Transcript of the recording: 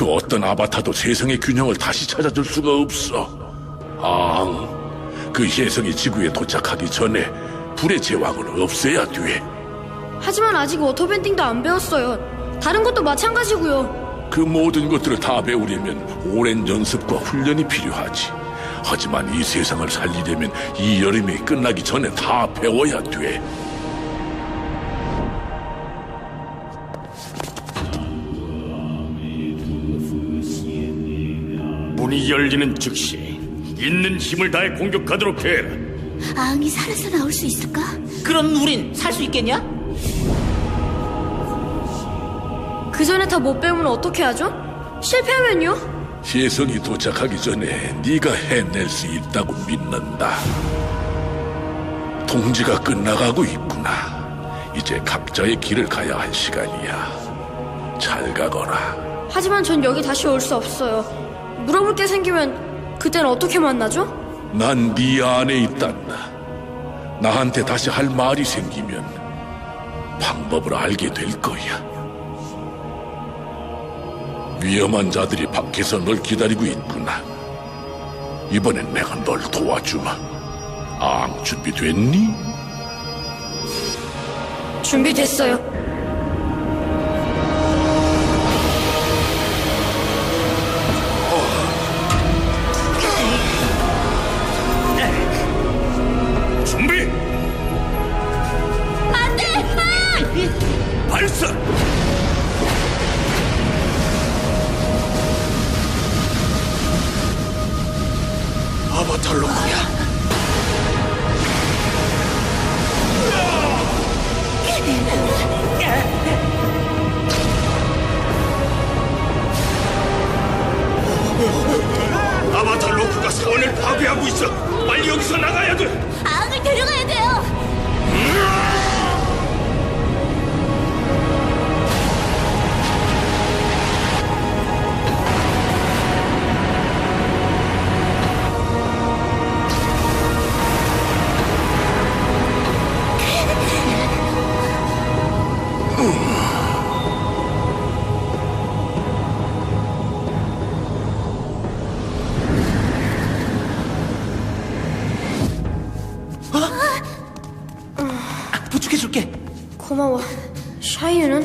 그 어떤 아바타도 세상의 균형을 다시 찾아줄 수가 없어. 앙, 그 혜성이 지구에 도착하기 전에 불의 제왕을 없애야 돼. 하지만 아직 워터밴딩도 안 배웠어요. 다른 것도 마찬가지고요. 그 모든 것들을 다 배우려면 오랜 연습과 훈련이 필요하지. 하지만 이 세상을 살리려면 이 여름이 끝나기 전에 다 배워야 돼. 문이 열리는 즉시 있는 힘을 다해 공격하도록 해라. 아응이 살아서 나올 수 있을까? 그럼 우린 살 수 있겠냐? 그 전에 다 못 배우면 어떻게 하죠? 실패하면요? 혜성이 도착하기 전에 네가 해낼 수 있다고 믿는다. 동지가 끝나가고 있구나. 이제 각자의 길을 가야 할 시간이야. 잘 가거라. 하지만 전 여기 다시 올 수 없어요. 물어볼 게 생기면 그땐 어떻게 만나죠? 난 네 안에 있단다. 나한테 다시 할 말이 생기면 방법을 알게 될 거야. 위험한 자들이 밖에서 널 기다리고 있구나. 이번엔 내가 널 도와주마. 앙, 준비됐니? 준비됐어요. 아바타 로크야. 아바타 로크가 사원을 파괴하고 있어. 빨리 여기서 나가야 돼. 아응을 데려가야 부축해줄